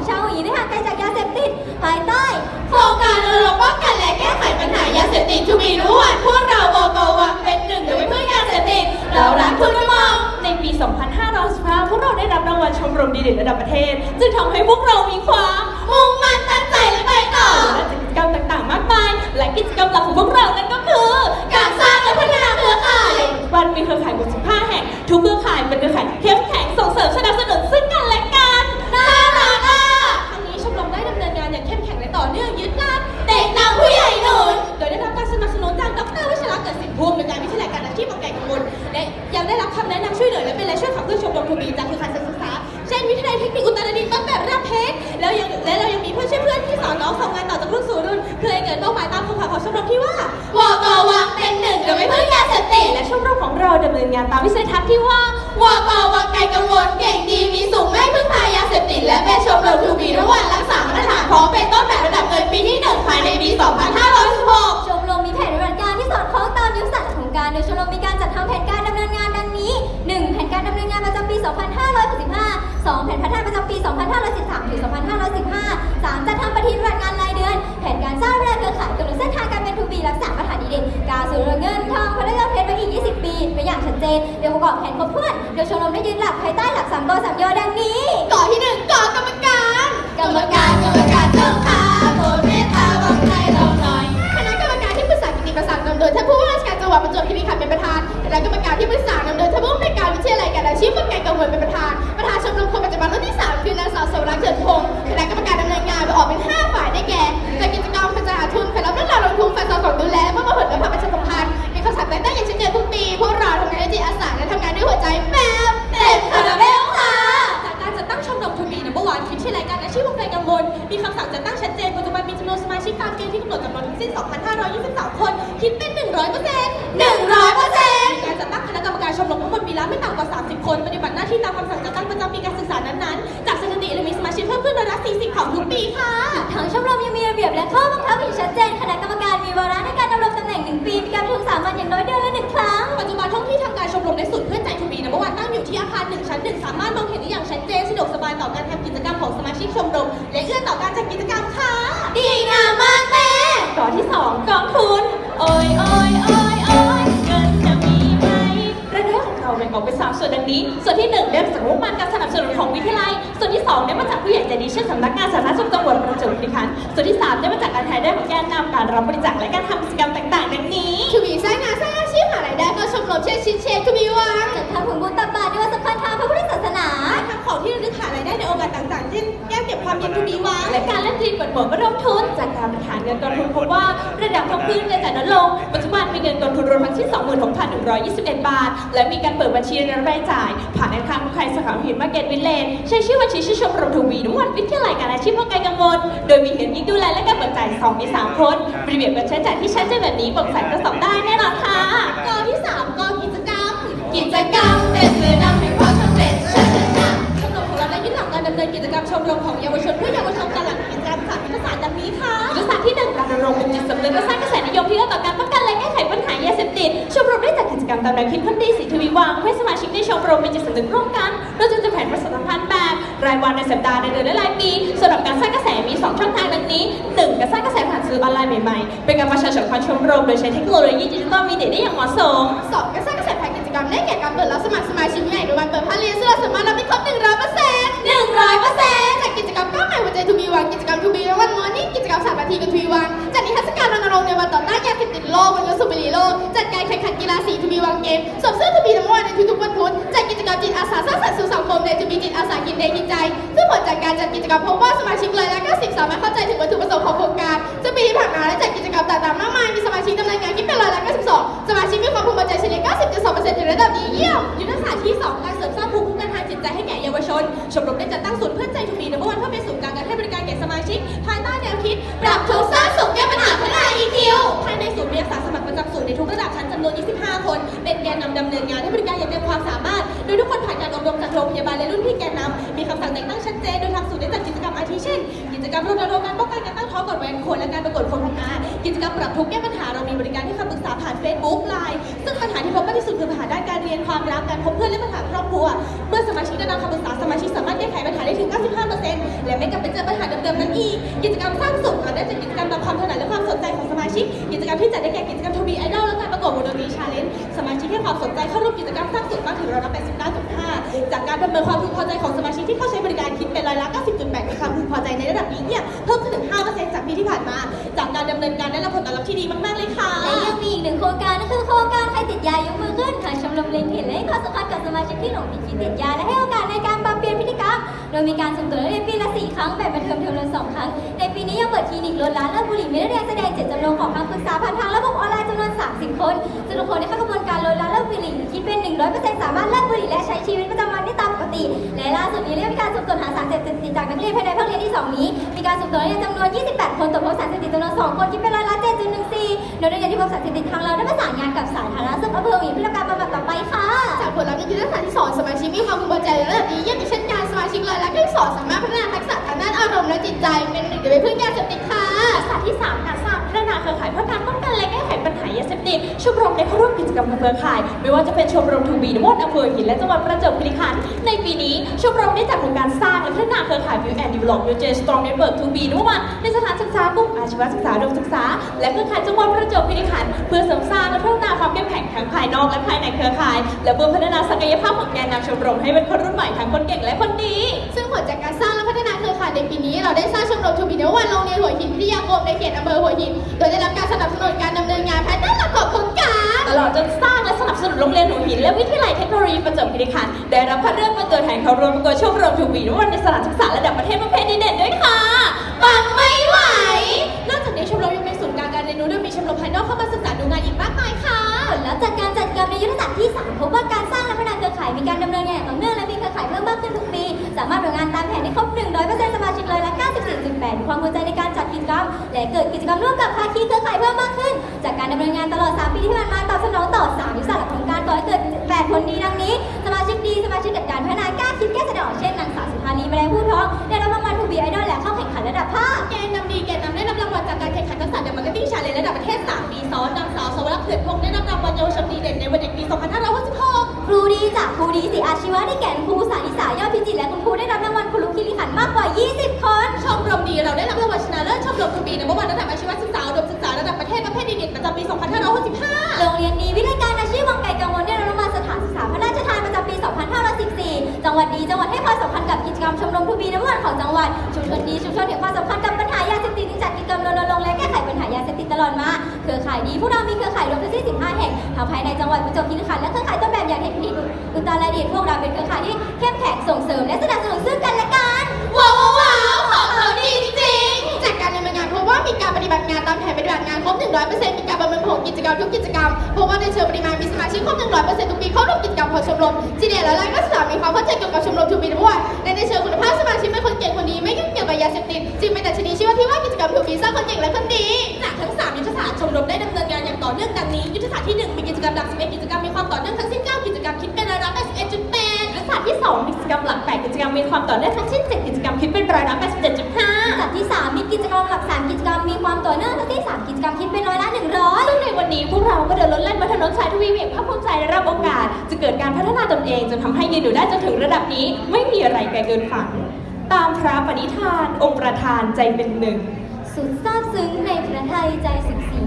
ของชาวหัวหินให้ห่างไกลจากยาเสพติดภายใต้ โครงการรณรงค์ป้องกันและแก้ไขปัญหายาเสพติดทุมีรู้วันพวกเราบอกว่าเป็นหนึ่งเดียวไม่เพื่อยาเสพติดเรารักคุกมองในปี 2515พวกเราได้รับรางวัลชมรมดีเด่นระดับประเทศ จึงทำให้พวกเรามีความ ราเกิดสิทธิภูมิในการวิทยาลัยการอาชีพบางไก่กังวลและยังได้รับคำแนะนำช่วยเหลือและเป็นแรงช่วยขับเคลื่อนชมรมทูบีจากเครือข่ายศึกษา เช่นวิทยาลัยเทคนิคอุตรดิตถ์ต้นแบบรับเพชรแล้วยังและเรายังมีเพื่อนช่วยเพื่อนที่สอนน้องส่งงานต่อจากรุ่นสู่รุ่นเพื่อให้เกิดเป้าหมายตามความฝันของชมรมที่ว่าวกวังเป็นหนึ่งเดียไม่เพื่อยาเสพติดและชมรมของเราดำเนินงานตามวิสัยทัศน์ที่ว่าวกวังไกลกังวลเก่งดีมีสูงไม่พึ่งพายาเสพติดและเป็นชมรมทูบีรู้วันรักษามาตรฐานพร้อมเป็นต้นแบบระดับเงินปีที่หนึ่งภายในปี 2516ชมรมมีแผนปฏิบัติการที่สอดคล้อง การโดยชมรมมีการจัดทำแผนการดำเนินงานดังนี้ 1. แผนการดำเนินงานประจำปี 2565 2. แผนพัฒนาประจำปี 251 ดประจวบคีรีขันเป็นประธานคณะกรรมการที่ปรึกษานำโดยท่านผู้อำนวยการวิทยาลัยการอาชีพบางไก่กังวลเป็นประธาน ประธานชมรมคนปัจจุบันรุ่นที่สามคือนางสาวสวรักษ์เฉิดพงศ์คณะกรรมการดำเนินงานโดยออกเป็นห้าฝ่ายได้แก่จัดกิจกรรมกระจายทุนฝ่ายรับเรื่องราวลงทุนฝ่ายสอดส่องดูแลเพื่อมาผลและความประชาสัมพันธ์มีคำสั่งแต่งตั้งอย่างชัดเจนทุกปีพวกเราทำงานด้วยจิตอาสาและทำงานด้วยหัวใจแบบเต็มคาราเบลค่ะจากการจัดตั้งชมรมทูบีนัมเบอร์วันวิทยาลัยการอาชีพวงการกังวลมีคำสั่งจัดตั้งชัดเจน ชิกตามเกณฑ์ที่กำหนดจำนวนทั้งสิ้น 2,523 คน คิดเป็น 100%เปอร์เซ็นต์100%การจัดตั้งคณะกรรมการชมรมทั้งหมดปีละไม่ต่ำกว่า 30 คน ปฏิบัติหน้าที่ตามคำสั่งจัดตั้งประจำปีการศึกษานั้นๆ จากสถิติและมีสมาชิกเพิ่มขึ้นร้อยละ40 ของทุกปีค่ะ ทางชมรมยังมีระเบียบและข้อบังคับอย่างชัดเจน คณะกรรมการมีวาระในการดำรงตำแหน่งหนึ่งปี มีการประชุมสามัญอย่างน้อยเดือนละหนึ่งครั้ง ปัจจุบันห้องที่ทำการชมรมในศูนย์เพื่อนใจทูบีนัมเบอร์วันตั้งอยู่ที่อาคารหนึ่งชั้นหนึ่งสามารถมองเห็นได้อย่างชัดเจนสะดวกสบายต่อการทำกิจกรรมของสมาชิกชมรมและเอื้อ นดังนี้ ส่วนที่1ได้มาจากงบประมาณการสนับสนุนของวิทยาลัย ส่วนที่2ได้มาจากผู้ใหญ่ใจดีเช่นสำนักงานสาธารณสุขจังหวัดประจวบคีรีขันธ์ส่วนที่3ได้มาจากการถ่ายได้ของแกนนำการรับบริจาคและการทำกิจกรรมต่างๆ ดังนี้ทูบีสร้างงานสร้างอาชีพหารายได้ก็ชมรมเช่นชิดเชนทูบีวังจัดทำผลบุญตักบาตรในวันสำคัญทางพระพุทธศาสนาการทำของที่ระลึกหารายได้ในโอกาสต่างๆ เช่นแก้วเก็บความเย็นทูบีวางและการเล่นทีมเปิดหมวกระดมทุนจากการประธานเงินกองทุนพบว่าระดับของพื้นเงินจ่ายลดลง ปัจจุบันมีเงินกองทุนรวมทั้งสิ้น26,121 บาท และมีการเปิดบัญชีรายรับรายจ่าย ผ่านธนาคารกรุงไทยสาขาหินมาร์เก็ตวิลเลนใช้ชื่อบัญชีชื่อชมรมทวีนุวันวิทยาลัยการอาชีพวงการกังวล โดยมีเงินยิ่งดูแลและการเบิกจ่าย2ใน3คนระเบียบการใช้จ่ายที่ชัดเจนแบบนี้โปร่งใสตรวจสอบได้แน่นอนค่ะกอที่สามกอกิจกรรม กิจกรรมเป็นสื่อนำ ซื้อออนไลน์ใหม่ๆ เป็นการประชาสัมพันธ์ชมรม โดยใช้เทคโนโลยีดิจิทัลมีเดียได้อย่างเหมาะสม สองก็สร้างกระแสผ่านกิจกรรมได้แก่การเปิดรับสมัครสมาชิกใหม่ในวันเปิดภาคเรียนซึ่งเราสามารถรับได้ครบ100%เปอร์เซ็นต์100%จากกิจกรรมก้าวใหม่หัวใจทูบีวันกิจกรรมทูบีวันมอร์นิ่งกิจกรรมสามนาทีกับทูบีวันจัดนิทรรศการรณรงค์ในวันต่อต้านยาเสพติดโลกวัน บีวังเกมสวมเสื้อทูบีน้ำวันในทุกๆวันพุธจัดกิจกรรมจิตอาสาสร้างสรรค์สู่สังคมในทูบีจิตอาสากินเดกินใจ ซึ่งผลจากการจัดกิจกรรมพบว่าสมาชิกรายละ90 สามารถเข้าใจถึงวัตถุประสงค์ของโครงการซึ่งปีที่ผ่านมาได้จัดกิจกรรมต่างๆมากมายมีสมาชิกดำเนินงานคิดเป็นร้อยละ92สมาชิกมีความพึงพอใจเฉลี่ย90.2% รมรณรงค์การป้องกันการตั้งท้องก่อนวัยอันควรและการประกวดโคมนากิจกรรมปรับทุกข์แก้ปัญหาเรามีบริการให้คำปรึกษาผ่าน Facebook ไลน์ซึ่งปัญหาที่พบมากที่สุดคือปัญหาด้านการเรียนความรักการพบเพื่อนและปัญหาครอบครัว เมื่อสมาชิกได้รับคำปรึกษาสมาชิกสามารถแก้ไขปัญหาได้ถึง 95%และไม่กลับไปเจอปัญหาเดิมๆนั้นอีก กิจกรรมสร้างสุขได้จัดกิจกรรมตามความถนัดและความสนใจของสมาชิก กิจกรรมที่จัดได้แก่กิจกรรมทวีไอดอลและการประกวดวงดนตรีชาเลนจ์สมาชิกให้ความสนใจเข้าร่วมกิจกรรมสร้างสุขมากถึงร้อยละ89.5จากการประเมินความพึงพอใจของสมาชิกที่เข้าใช้บริการคิดเป็น ร้อยละ 90.8 มีความพึงพอใจในระดับนี้เนี่ยเพิ่มขึ้นถึง 5%จากปีที่ผ่านมา จากการดำเนินการได้รับผลตอบรับที่ดีมาก ๆ เลยค่ะ และยังมีอีกหนึ่งโครงการนั่นคือโครงการใครติดยายกมือขึ้นทางชมรมเล็งเห็นและให้ความสำคัญกับสมาชิกที่หลงผิดคิดติดยาและให้โอกาสในการปรับเปลี่ยนพฤติกรรม โดยมีการสุ่มตรวจนักเรียนปีละ 4 ครั้งแบ่งเป็นเทอมเทอมละ2ครั้ง ในปีนี้ยังเปิดคลินิกลดละเลิกบุหรี่ไม่ได้เรียนแสดงเจตจำนงของคำปรึกษาผ่านทางระบบออนไลน์จำนวน 30 คนซึ่งทุกคนในเข้ากระบวนการลดละเลิกบุหรี่คิดเป็น 100%สามารถเลิกบุหรี่และใช้ชีวิตประจำวัน ติ และล่าสุดนี้เรียกมีการสุ่มตรวจหาสารเสพติดจากนักเรียนภายในภาคเรียนที่ 2 นี้ มีการสุ่มตรวจนักเรียนจำนวน 28 คนตรวจพบสารเสพติดจำนวน 2 คนคิดเป็นร้อยละ7.14โดยนักเรียนที่พบสารเสพติดทางเราได้ประสานงานกับสาธารณสุขอำเภอหวีเพื่อการบำบัดต่อไปค่ะ จากผลลัพธ์ในยุทธศาสตร์ที่สองสมาชิกมีความพึงพอใจในระดับนี้ยังมีเช่นการสมาชิกรายละที่สองสามารถพัฒนาทักษะทางด้านอารมณ์และจิตใจ เป็นหนึ่งในพึ่งยาเสพติดค่ะทักษะที่3การสร้างพัฒนาเครือข่ายเพื่อการป้อง และแก้ไขปัญหายาเสพติดชมรมได้เข้าร่วมกิจกรรมเครือข่าย ไม่ว่าจะเป็นชมรมทูบีนวดอำเภอหินและจังหวัดประจวบคีรีขันธ์ในปีนี้ชมรมได้จัดโครงการสร้างและพัฒนาเครือข่าย Build and Develop Your J Strong Network ทูบีนวดในสถานศึกษากลุ่มอาชีวศึกษาอุดมศึกษา และเครือข่ายจังหวัดประจวบคีรีขันธ์เพื่อเสริมสร้างและพัฒนาความเข้มแข็งทั้งภายนอกและภายในเครือข่าย และเพื่อพัฒนาศักยภาพของแกนนำชมรมให้เป็นคนรุ่นใหม่ทั้งคนเก่งและคนดี ซึ่งผลจากการสร้าง ในปีนี้เราได้สร้างชมรมทูบีนวันโรงเรียนหัวหินวิทยาคมในเขตอำเภอหัวหิน โดยได้รับการสนับสนุนการดำเนินงานภายใต้หลักของโครงการตลอดจนสร้างและสนับสนุนโรงเรียนหัวหิน และวิทยาลัยเทคโนโลยีประจวบคีรีขันธ์ได้รับคัดเลือกเป็นตัวแทนเข้าร่วมประกวดชมรมทูบีนวันในสถานศึกษาระดับประเทศประเภทดีเด่นด้วยค่ะปังไม่ไหวนอกจากนี้ชมรมยังเป็นศูนย์กลางการเรียนรู้โดยมีชมรมภายนอกเข้ามาศึกษาดูงานอีกมากมายค่ะผลลัพธ์จากการจัดกิจกรในยุทธศาสตร์ที่3พบว่าการสร้างและพัฒนา สามารถดำเนินงานตามแผนได้ครบ 100%สมาชิกเลยละ94.8มีความพอใจในการจัดกิจกรรม และเกิดกิจกรรมร่วมกับภาคีเครือข่ายเพิ่มมากขึ้น จากการดำเนินงานตลอด 3 ปีที่ผ่านมาตอบสนองต่อ3ยุทธศาสตร์หลักของการก่อให้เกิด 8 ผลดีดังนี้ สมาชิกดีสมาชิกเกิดการพัฒนากล้าคิดแก้แสดงออกเช่นนางสาวสุธานีแมลงผู้ท้องได้รับรางวัลทูบีไอดอลและเข้าแข่งขันระดับภาคแกนนำดีแกนนำได้รับรางวัลจากการแข่งขันทักษะเดอะมาร์เก็ตติ้งชาเลนจ์ระดับประเทศ3ปีซ้อนนางสาวสวรักษ์เขื่อนพงษ์ได้รับรางวัลเยาวชนดีเด่นในวันเด็กปี 2566 ครูดีจากครูดีสิอาชีวะได้แก่ครูสานิสายอดพิจิตรและคุณครูได้รับรางวัลครูลุกคิริขันธ์มากกว่า 20 คน ชมรมดีเราได้รับรางวัลชนะเลิศชมรมทูบีในเมื่อวันระดับอาชีวศึกษาอุดมศึกษาระดับประเทศประเภทดีเด่นประจำปี 2565 โรงเรียนดีวิทยาการอาชีพวังไก่กังวลได้รับรางวัลสถานศึกษาพระราชทานประจำปี 2514 จังหวัดดีจังหวัดให้ความสำคัญกับกิจกรรมชมรมทูบีในวันของจังหวัดชุมชนดีชุมชนเห็นความสำคัญกับปัญหายาเสพติดจึงจัดกิจกรรมรณรงค์และแก้ไขปัญหายาเสพติดตลอดมาเครือข่ายดีพวกเรามีเครือข่ายรวมทั้งสิ้น15 แห่งทั้งภายในจังหวัดประจวบคีรีขันธ์และเครือข่ายต้น อุตรดิตถ์พวกเราเป็นเครือข่ายที่เข้มแข็งส่งเสริมและสนับสนุนซึ่งกันและกันว้าวว้าวของเขาดีจริงๆจากการดำเนินงานพบว่ามีการปฏิบัติงานตามแผนปฏิบัติงานครบ 100%มีการประเมินผลกิจกรรมทุกกิจกรรมพบว่าในเชิงปริมาณมีสมาชิกครบ 100%ทุกปีเข้าร่วมกิจกรรมของชมรมจีเดียและรายก็สามมีความเข้าใจเกี่ยวกับชมรมทูบีด้วยและในเชิงคุณภาพสมาชิกเป็นคนเก่งคนดีไม่ยุ่งเกี่ยวกับยาเสพติดจึงเป็นแต่ชนิดชื่อว่าที่ว่ากิจกรรมทูบีสร้างคนเก่งและคนดีจากทั้ง3ยุทธศาสตร์ชมรมได้ดำเนินงานอย่างต่อเนื่องดังนี้ยุทธศาสตร์ที่ 1 มีกิจกรรมหลัก11กิจกรรมมีความต่อเนื่องทั้งสิ้น9กิจกรรมคิดเป็นร้อยละ81.8ยุ ที่2มีกิจกรรมหลัก8กิจกรรมมีความต่อเนื่องทั้งสิ้น7กิจกรรมคิดเป็นร้อยละ87.5จัดที่ 3 มีกิจกรรมหลัก 3 กิจกรรมมีความต่อเนื่องทั้งที่3กิจกรรมคิดเป็นร้อยละ100 ซึ่งในวันนี้พวกเราก็เดินรถเล่นบนถนนสายทวีเวียงภาคภูมิใจได้รับโอกาส จะเกิดการพัฒนาตนเองจนทำให้ยืนอยู่ได้จนถึงระดับนี้ ไม่มีอะไรไกลเกินฝัน ตามพระปณิธาน องค์ประธานใจเป็นหนึ่ง สุดซาบซึ้งในพระไทยใจสุขสี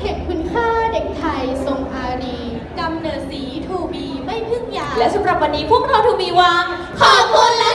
เห็นคุณค่าเด็กไทยทรงอารี กำเนิดสีทูบีไม่พึ่งยา และสำหรับวันนี้พวกเราทูบีวังขอบคุณและ